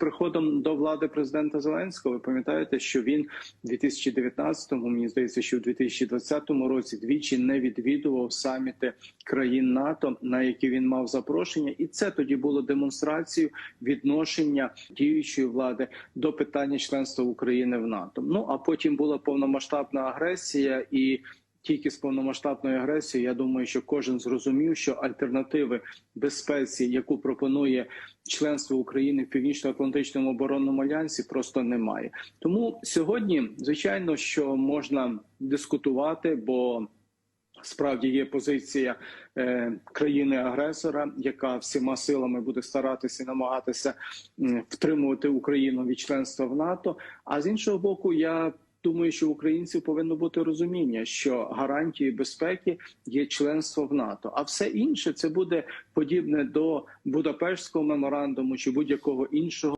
приходом до влади президента Зеленського, ви пам'ятаєте, що він у 2019-му, мені здається, що у 2020 році двічі не відвідував саміти країн НАТО, на які він мав запрошення, і це тоді було демонстрацією відношення діючої влади до питання членства України в НАТО. Ну а потім була повномасштабна агресія і. Тільки з повномасштабною агресією, я думаю, що кожен зрозумів, що альтернативи безпеці, яку пропонує членство України в північно-атлантичному оборонному альянсі, просто немає. Тому сьогодні, звичайно, що можна дискутувати, бо Справді є позиція е, країни-агресора, яка всіма силами буде старатися і намагатися м, втримувати Україну від членства в НАТО. А з іншого боку, я думаю, що в українців повинно бути розуміння, що гарантією безпеки є членство в НАТО, а все інше це буде подібне до Будапештського меморандуму чи будь-якого іншого.